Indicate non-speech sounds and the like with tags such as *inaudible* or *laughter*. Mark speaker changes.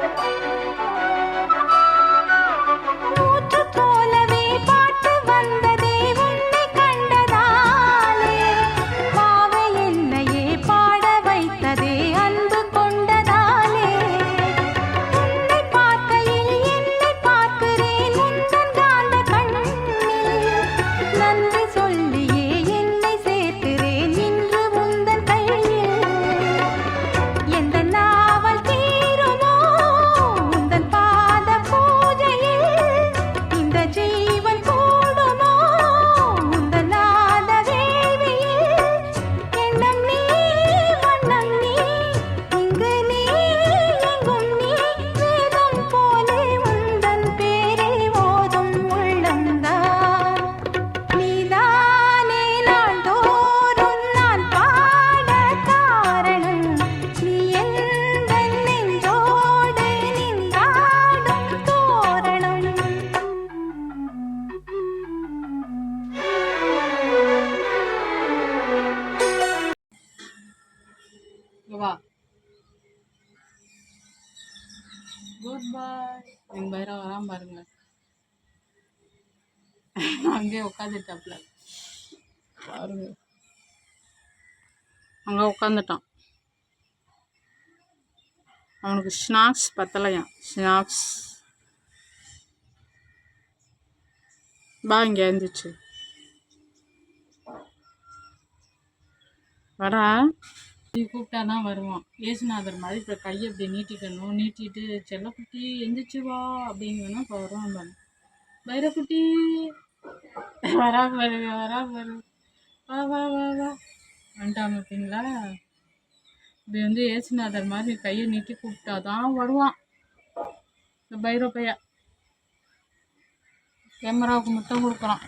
Speaker 1: Thank you. Good பாய் எங்கள் பைரவ வராம பாருங்க. *laughs* அங்கேயே உட்காந்துட்டாப்ல பாருங்க. அங்கே உட்காந்துட்டான் அவனுக்கு ஸ்நாக்ஸ் பத்தலையாம். ஸ்நாக்ஸ். பா இங்கே எழுந்துச்சு வரா. நீ கூப்பிட்டானா வருவான். ஏசுநாதர் மாதிரி இப்போ கையை இப்படி நீட்டிக்கணும். நீட்டிட்டு செல்லக்குட்டி எந்திரிச்சு வா அப்படின்னு வேணா இப்போ வருவான் பாரு வைரக்குட்டி வரா வரு வரா வரு வா வா வா வா வந்துட்டான் பார்த்தீங்களா? இப்படி வந்து ஏசுநாதர் மாதிரி கையை நீட்டி கூப்பிட்டாதான் வருவான். இந்த பைரோ பையா கேமராவுக்கு முத்தம் கொடுக்குறான்.